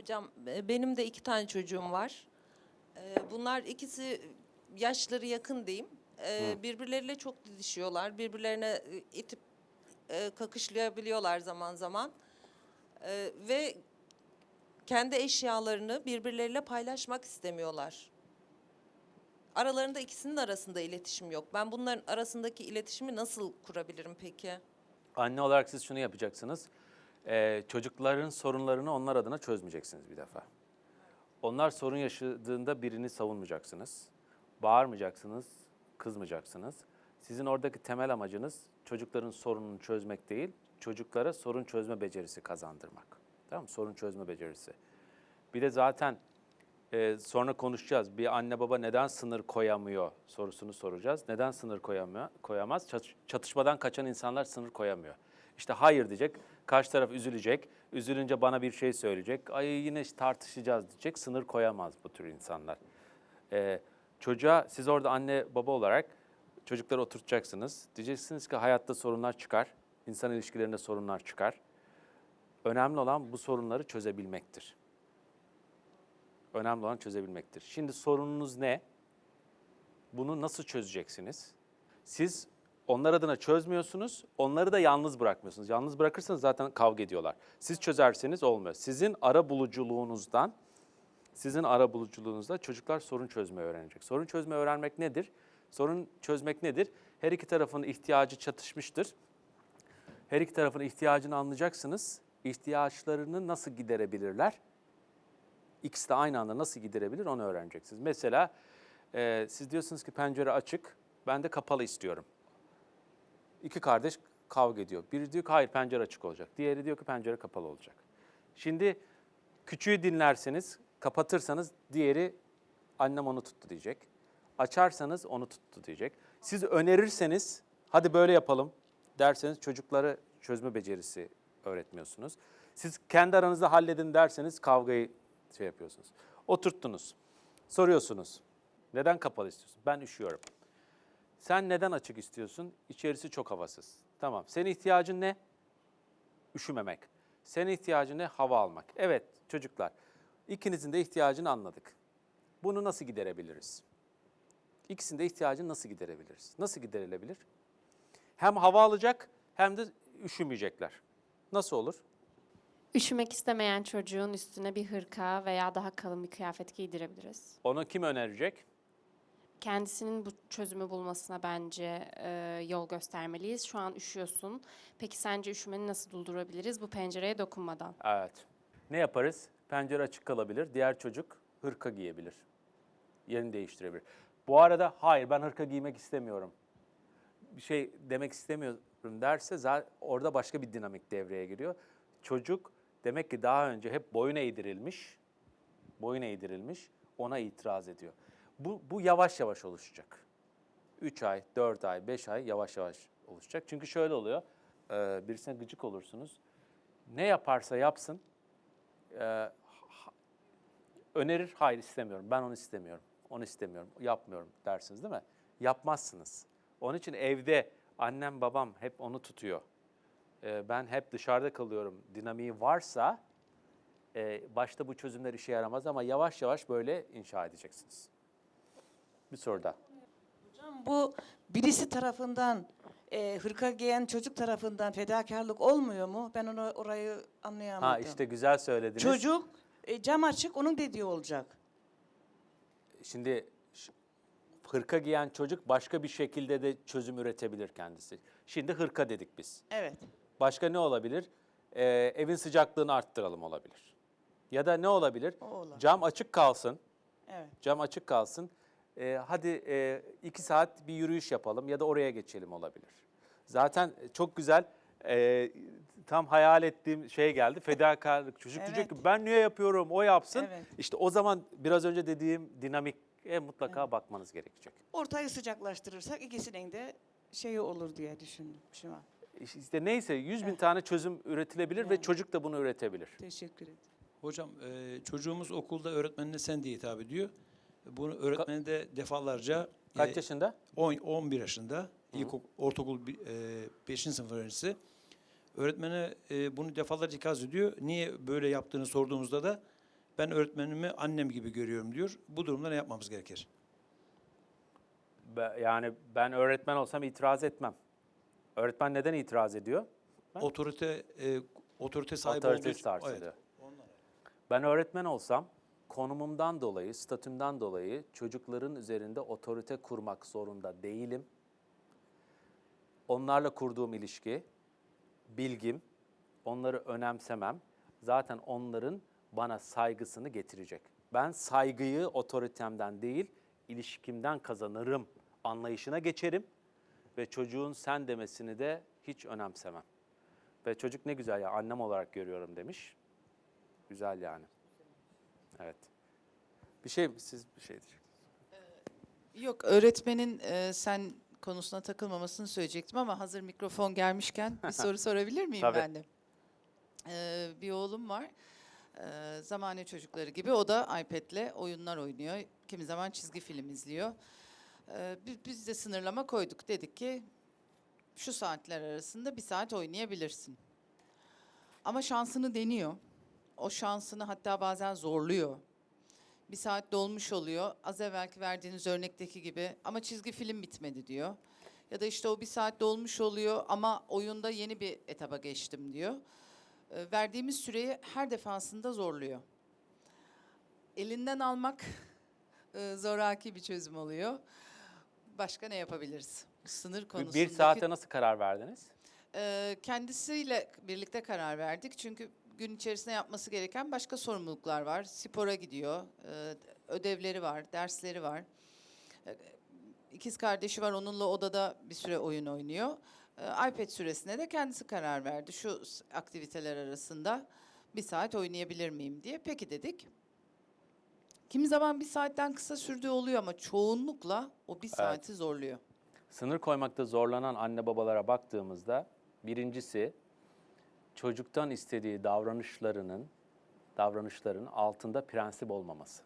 Hocam e, benim de iki tane çocuğum var. E, Bunlar ikisi yaşları yakın diyeyim. E, Birbirleriyle çok didişiyorlar. Birbirlerine itip kakışlayabiliyorlar zaman zaman. Ve kendi eşyalarını birbirleriyle paylaşmak istemiyorlar. Aralarında ikisinin arasında iletişim yok. Ben bunların arasındaki iletişimi nasıl kurabilirim peki? Anne olarak siz şunu yapacaksınız. Ee, çocukların sorunlarını onlar adına çözmeyeceksiniz bir defa. Onlar sorun yaşadığında birini savunmayacaksınız. Bağırmayacaksınız, kızmayacaksınız. Sizin oradaki temel amacınız çocukların sorununu çözmek değil, çocuklara sorun çözme becerisi kazandırmak. Tamam mı? Sorun çözme becerisi. Bir de zaten e, sonra konuşacağız. Bir anne baba neden sınır koyamıyor sorusunu soracağız. Neden sınır koyamıyor, koyamaz? Çat- Çatışmadan kaçan insanlar sınır koyamıyor. İşte hayır diyecek, karşı taraf üzülecek, üzülünce bana bir şey söyleyecek, ay yine tartışacağız diyecek, sınır koyamaz bu tür insanlar. Ee, çocuğa siz orada anne baba olarak çocukları oturtacaksınız. Diyeceksiniz ki hayatta sorunlar çıkar, insan ilişkilerinde sorunlar çıkar. Önemli olan bu sorunları çözebilmektir. Önemli olan çözebilmektir. Şimdi sorununuz ne? Bunu nasıl çözeceksiniz? Siz onlar adına çözmüyorsunuz, onları da yalnız bırakmıyorsunuz. Yalnız bırakırsanız zaten kavga ediyorlar. Siz çözerseniz olmuyor. Sizin ara buluculuğunuzdan, sizin ara buluculuğunuzda çocuklar sorun çözmeyi öğrenecek. Sorun çözmeyi öğrenmek nedir? Sorun çözmek nedir? Her iki tarafın ihtiyacı çatışmıştır. Her iki tarafın ihtiyacını anlayacaksınız. İhtiyaçlarını nasıl giderebilirler? İkisi de aynı anda nasıl giderebilir onu öğreneceksiniz. Mesela e, siz diyorsunuz ki pencere açık, ben de kapalı istiyorum. İki kardeş kavga ediyor. Biri diyor ki hayır pencere açık olacak. Diğeri diyor ki pencere kapalı olacak. Şimdi küçüğü dinlerseniz, kapatırsanız diğeri annem onu tuttu diyecek. Açarsanız onu tuttu diyecek. Siz önerirseniz hadi böyle yapalım derseniz çocukları çözme becerisi öğretmiyorsunuz. Siz kendi aranızda halledin derseniz kavgayı şey yapıyorsunuz. Oturttunuz. Soruyorsunuz. Neden kapalı istiyorsun? Ben üşüyorum. Sen neden açık istiyorsun? İçerisi çok havasız. Tamam. Senin ihtiyacın ne? Üşümemek. Senin ihtiyacın ne? Hava almak. Evet çocuklar. ikinizin de ihtiyacını anladık. Bunu nasıl giderebiliriz? İkisinin de ihtiyacını nasıl giderebiliriz? Nasıl giderilebilir? Hem hava alacak hem de üşümeyecekler. Nasıl olur? Üşümek istemeyen çocuğun üstüne bir hırka veya daha kalın bir kıyafet giydirebiliriz. Onu kim önerecek? Kendisinin bu çözümü bulmasına bence e, yol göstermeliyiz. Şu an üşüyorsun. Peki sence üşümeni nasıl durdurabiliriz bu pencereye dokunmadan? Evet. Ne yaparız? Pencere açık kalabilir. Diğer çocuk hırka giyebilir. Yerini değiştirebilir. Bu arada hayır ben hırka giymek istemiyorum. Bir şey demek istemiyorum derse zaten orada başka bir dinamik devreye giriyor. Çocuk demek ki daha önce hep boyun eğdirilmiş. Boyun eğdirilmiş. Ona itiraz ediyor. Bu, bu yavaş yavaş oluşacak. 3 ay, 4 ay, 5 ay yavaş yavaş oluşacak. Çünkü şöyle oluyor. e, Birisine gıcık olursunuz. Ne yaparsa yapsın e, önerir, hayır istemiyorum, ben onu istemiyorum, onu istemiyorum, yapmıyorum dersiniz değil mi? Yapmazsınız. Onun için evde annem babam hep onu tutuyor. E, ben hep dışarıda kalıyorum dinamiği varsa e, başta bu çözümler işe yaramaz ama yavaş yavaş böyle inşa edeceksiniz. Bir soru daha. Hocam bu birisi tarafından e, hırka giyen çocuk tarafından fedakarlık olmuyor mu? Ben onu orayı anlayamadım. Ha işte güzel söylediniz. Çocuk e, cam açık onun dediği olacak. Şimdi hırka giyen çocuk başka bir şekilde de çözüm üretebilir kendisi. Şimdi hırka dedik biz. Evet. Başka ne olabilir? Ee, evin sıcaklığını arttıralım olabilir. Ya da ne olabilir? O olabilir. Cam açık kalsın. Evet. Cam açık kalsın. Ee, hadi e, iki saat bir yürüyüş yapalım ya da oraya geçelim olabilir. Zaten çok güzel. e, tam hayal ettiğim şey geldi. Fedakarlık. Çocuk diyecek Evet. ki ben niye yapıyorum? O yapsın. Evet. İşte o zaman biraz önce dediğim dinamiğe mutlaka bakmanız gerekecek. Ortayı sıcaklaştırırsak ikisinin de şeyi olur diye düşündüm şu an. İşte neyse 100 bin tane çözüm üretilebilir ve Yani. çocuk da bunu üretebilir. Teşekkür ederim. Hocam e, çocuğumuz okulda öğretmenine sen diye hitap ediyor. Bunu öğretmeni de defalarca Kaç e, yaşında? 10 11 yaşında ilk ortaokul 5. sınıf öğrencisi. Öğretmene e, bunu defalarca ikaz ediyor. Niye böyle yaptığını sorduğumuzda da Ben öğretmenimi annem gibi görüyorum diyor. Bu durumda ne yapmamız gerekir? Be- Yani ben öğretmen olsam itiraz etmem. Öğretmen neden itiraz ediyor? Ben- Otorite e, otorite sahibi Otorite olduğu için. Evet. Ben öğretmen olsam konumumdan dolayı, statümden dolayı çocukların üzerinde otorite kurmak zorunda değilim. Onlarla kurduğum ilişki, bilgim, onları önemsemem zaten onların bana saygısını getirecek. Ben saygıyı otoritemden değil, ilişkimden kazanırım anlayışına geçerim ve çocuğun sen demesini de hiç önemsemem. Ve çocuk ne güzel ya annem olarak görüyorum demiş. Güzel yani. Evet. Bir şey siz bir şey diyeceksiniz. Yok öğretmenin e, sen konusuna takılmamasını söyleyecektim ama hazır mikrofon gelmişken bir soru sorabilir miyim Tabii. ben de? Ee, bir oğlum var. Ee, zamane çocukları gibi o da iPad'le oyunlar oynuyor. Kimi zaman çizgi film izliyor. Ee, bi- biz de sınırlama koyduk. Dedik ki şu saatler arasında bir saat oynayabilirsin. Ama şansını deniyor. O şansını hatta bazen zorluyor. Bir saat dolmuş oluyor. Az evvelki verdiğiniz örnekteki gibi ama çizgi film bitmedi diyor. Ya da işte o bir saat dolmuş oluyor ama oyunda yeni bir etaba geçtim diyor. Ee, verdiğimiz süreyi her defasında zorluyor. Elinden almak e, zoraki bir çözüm oluyor. Başka ne yapabiliriz? Sınır konusundaki... Bir saate nasıl karar verdiniz? Ee, kendisiyle birlikte karar verdik. Çünkü gün içerisinde yapması gereken başka sorumluluklar var. Spora gidiyor, e, ödevleri var, dersleri var. E, İkiz kardeşi var, onunla odada bir süre oyun oynuyor. E, iPad süresine de kendisi karar verdi. Şu aktiviteler arasında bir saat oynayabilir miyim diye. Peki dedik. Kimi zaman bir saatten kısa sürdüğü oluyor ama çoğunlukla o bir saati zorluyor. Sınır koymakta zorlanan anne babalara baktığımızda birincisi çocuktan istediği davranışlarının davranışların altında prensip olmaması.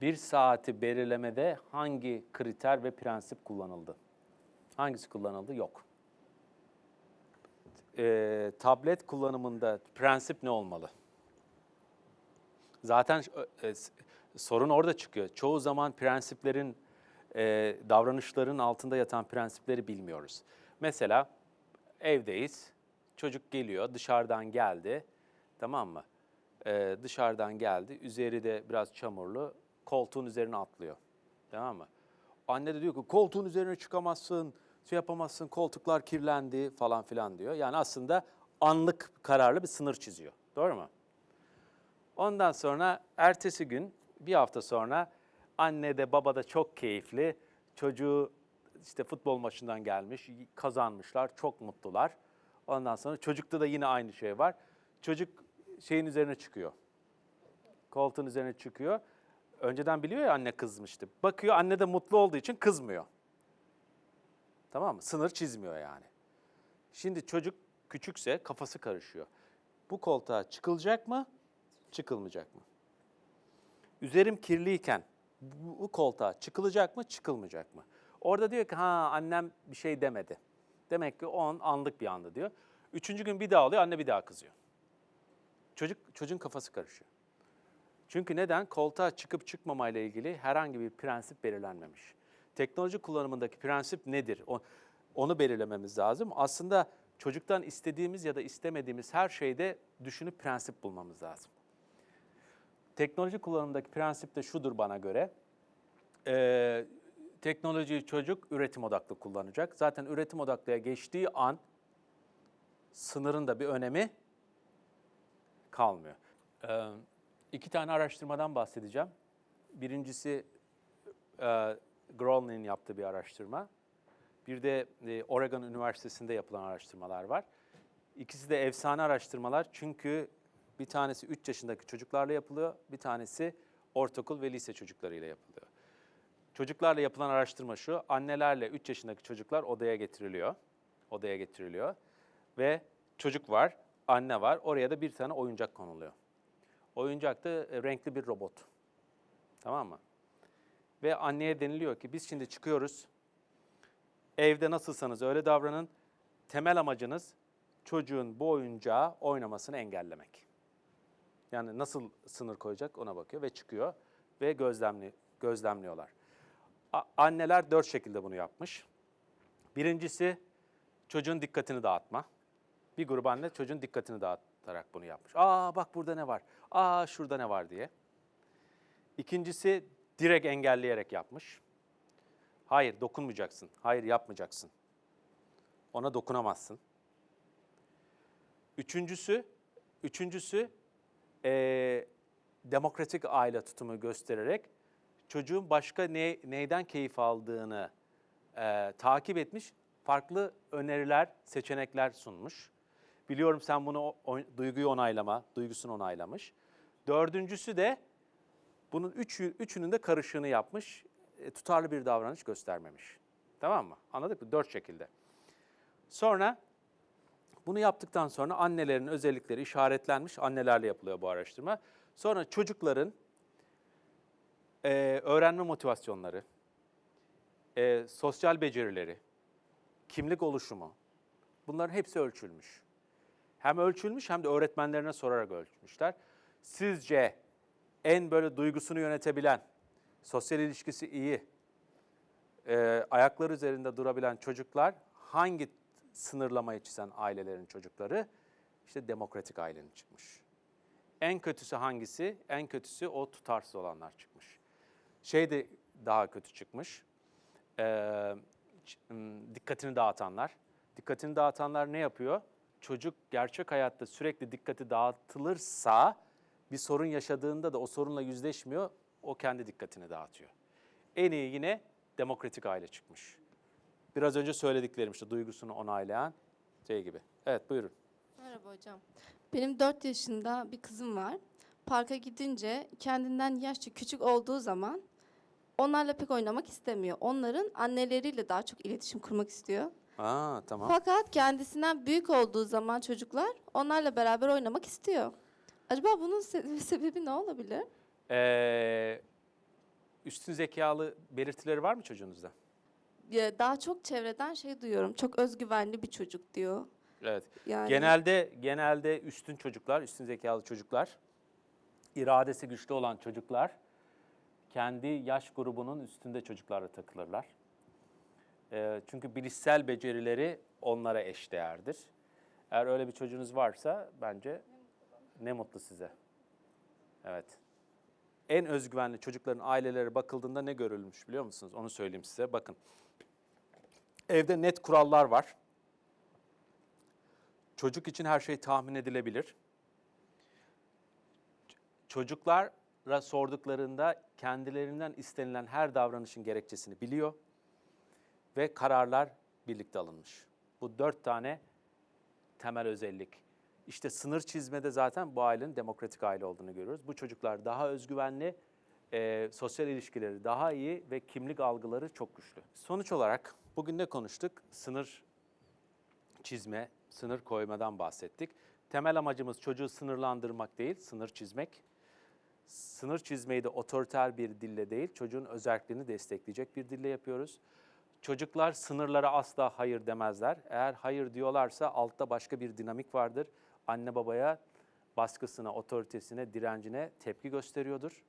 Bir saati belirlemede hangi kriter ve prensip kullanıldı? Hangisi kullanıldı? Yok. Ee, tablet kullanımında prensip ne olmalı? Zaten e, s- sorun orada çıkıyor. Çoğu zaman prensiplerin, e, davranışların altında yatan prensipleri bilmiyoruz. Mesela evdeyiz, çocuk geliyor, dışarıdan geldi, tamam mı? E, dışarıdan geldi, üzeri de biraz çamurlu, koltuğun üzerine atlıyor, tamam mı? Anne de diyor ki koltuğun üzerine çıkamazsın, şey yapamazsın, koltuklar kirlendi falan filan diyor. Yani aslında anlık kararlı bir sınır çiziyor, doğru mu? Ondan sonra ertesi gün bir hafta sonra anne de baba da çok keyifli. Çocuğu işte futbol maçından gelmiş, kazanmışlar, çok mutlular. Ondan sonra çocukta da yine aynı şey var. Çocuk şeyin üzerine çıkıyor. Koltuğun üzerine çıkıyor. Önceden biliyor ya anne kızmıştı. Bakıyor anne de mutlu olduğu için kızmıyor. Tamam mı? Sınır çizmiyor yani. Şimdi çocuk küçükse kafası karışıyor. Bu koltuğa çıkılacak mı? çıkılmayacak mı? Üzerim kirliyken bu, koltuğa çıkılacak mı, çıkılmayacak mı? Orada diyor ki ha annem bir şey demedi. Demek ki o an anlık bir anda diyor. Üçüncü gün bir daha oluyor, anne bir daha kızıyor. Çocuk çocuğun kafası karışıyor. Çünkü neden? Koltuğa çıkıp çıkmamayla ilgili herhangi bir prensip belirlenmemiş. Teknoloji kullanımındaki prensip nedir? Onu belirlememiz lazım. Aslında çocuktan istediğimiz ya da istemediğimiz her şeyde düşünüp prensip bulmamız lazım. Teknoloji kullanımındaki prensip de şudur bana göre. Ee, teknolojiyi çocuk üretim odaklı kullanacak. Zaten üretim odaklıya geçtiği an sınırın da bir önemi kalmıyor. Ee, iki tane araştırmadan bahsedeceğim. Birincisi e, Gronin'in yaptığı bir araştırma. Bir de e, Oregon Üniversitesi'nde yapılan araştırmalar var. İkisi de efsane araştırmalar çünkü bir tanesi 3 yaşındaki çocuklarla yapılıyor, bir tanesi ortaokul ve lise çocuklarıyla yapılıyor. Çocuklarla yapılan araştırma şu, annelerle 3 yaşındaki çocuklar odaya getiriliyor. Odaya getiriliyor ve çocuk var, anne var, oraya da bir tane oyuncak konuluyor. Oyuncak da e, renkli bir robot. Tamam mı? Ve anneye deniliyor ki biz şimdi çıkıyoruz, evde nasılsanız öyle davranın, temel amacınız çocuğun bu oyuncağı oynamasını engellemek. Yani nasıl sınır koyacak ona bakıyor ve çıkıyor ve gözlemli, gözlemliyorlar. Anneler dört şekilde bunu yapmış. Birincisi çocuğun dikkatini dağıtma. Bir grup anne çocuğun dikkatini dağıtarak bunu yapmış. Aa bak burada ne var, aa şurada ne var diye. İkincisi direkt engelleyerek yapmış. Hayır dokunmayacaksın, hayır yapmayacaksın. Ona dokunamazsın. Üçüncüsü, üçüncüsü eee, demokratik aile tutumu göstererek çocuğun başka ne, neyden keyif aldığını eee, takip etmiş, farklı öneriler, seçenekler sunmuş. Biliyorum sen bunu o- duyguyu onaylama, duygusunu onaylamış. Dördüncüsü de bunun üçü, üçünün de karışığını yapmış, e, tutarlı bir davranış göstermemiş. Tamam mı? Anladık mı? Dört şekilde. Sonra bunu yaptıktan sonra annelerin özellikleri işaretlenmiş. Annelerle yapılıyor bu araştırma. Sonra çocukların e, öğrenme motivasyonları, e, sosyal becerileri, kimlik oluşumu bunların hepsi ölçülmüş. Hem ölçülmüş hem de öğretmenlerine sorarak ölçmüşler. Sizce en böyle duygusunu yönetebilen, sosyal ilişkisi iyi, e, ayakları üzerinde durabilen çocuklar hangi sınırlamayı çizen ailelerin çocukları? İşte demokratik ailenin çıkmış. En kötüsü hangisi? En kötüsü o tutarsız olanlar çıkmış. Şey de daha kötü çıkmış. Ee, dikkatini dağıtanlar. Dikkatini dağıtanlar ne yapıyor? Çocuk gerçek hayatta sürekli dikkati dağıtılırsa bir sorun yaşadığında da o sorunla yüzleşmiyor. O kendi dikkatini dağıtıyor. En iyi yine demokratik aile çıkmış. Biraz önce söylediklerim işte duygusunu onaylayan şey gibi. Evet buyurun. Merhaba hocam. Benim 4 yaşında bir kızım var. Parka gidince kendinden yaşça küçük olduğu zaman onlarla pek oynamak istemiyor. Onların anneleriyle daha çok iletişim kurmak istiyor. Aa tamam. Fakat kendisinden büyük olduğu zaman çocuklar onlarla beraber oynamak istiyor. Acaba bunun se- sebebi ne olabilir? Ee, üstün zekalı belirtileri var mı çocuğunuzda? Ya daha çok çevreden şey duyuyorum. Çok özgüvenli bir çocuk diyor. Evet. Yani Genelde genelde üstün çocuklar, üstün zekalı çocuklar, iradesi güçlü olan çocuklar kendi yaş grubunun üstünde çocuklarla takılırlar. Ee, çünkü bilişsel becerileri onlara eşdeğerdir. Eğer öyle bir çocuğunuz varsa bence ne mutlu size. Evet. En özgüvenli çocukların aileleri bakıldığında ne görülmüş biliyor musunuz? Onu söyleyeyim size. Bakın. Evde net kurallar var. Çocuk için her şey tahmin edilebilir. Ç- Çocuklara sorduklarında kendilerinden istenilen her davranışın gerekçesini biliyor ve kararlar birlikte alınmış. Bu dört tane temel özellik. İşte sınır çizmede zaten bu ailenin demokratik aile olduğunu görüyoruz. Bu çocuklar daha özgüvenli, e, sosyal ilişkileri daha iyi ve kimlik algıları çok güçlü. Sonuç olarak bugün ne konuştuk? Sınır çizme, sınır koymadan bahsettik. Temel amacımız çocuğu sınırlandırmak değil, sınır çizmek. Sınır çizmeyi de otoriter bir dille değil, çocuğun özelliklerini destekleyecek bir dille yapıyoruz. Çocuklar sınırlara asla hayır demezler. Eğer hayır diyorlarsa altta başka bir dinamik vardır. Anne babaya baskısına, otoritesine, direncine tepki gösteriyordur.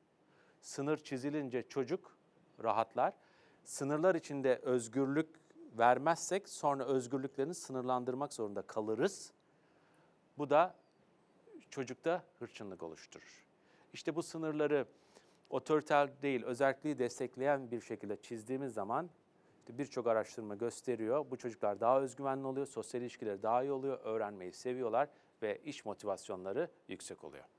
Sınır çizilince çocuk rahatlar. Sınırlar içinde özgürlük vermezsek sonra özgürlüklerini sınırlandırmak zorunda kalırız. Bu da çocukta hırçınlık oluşturur. İşte bu sınırları otoriter değil, özelliği destekleyen bir şekilde çizdiğimiz zaman işte birçok araştırma gösteriyor. Bu çocuklar daha özgüvenli oluyor, sosyal ilişkileri daha iyi oluyor, öğrenmeyi seviyorlar ve iş motivasyonları yüksek oluyor.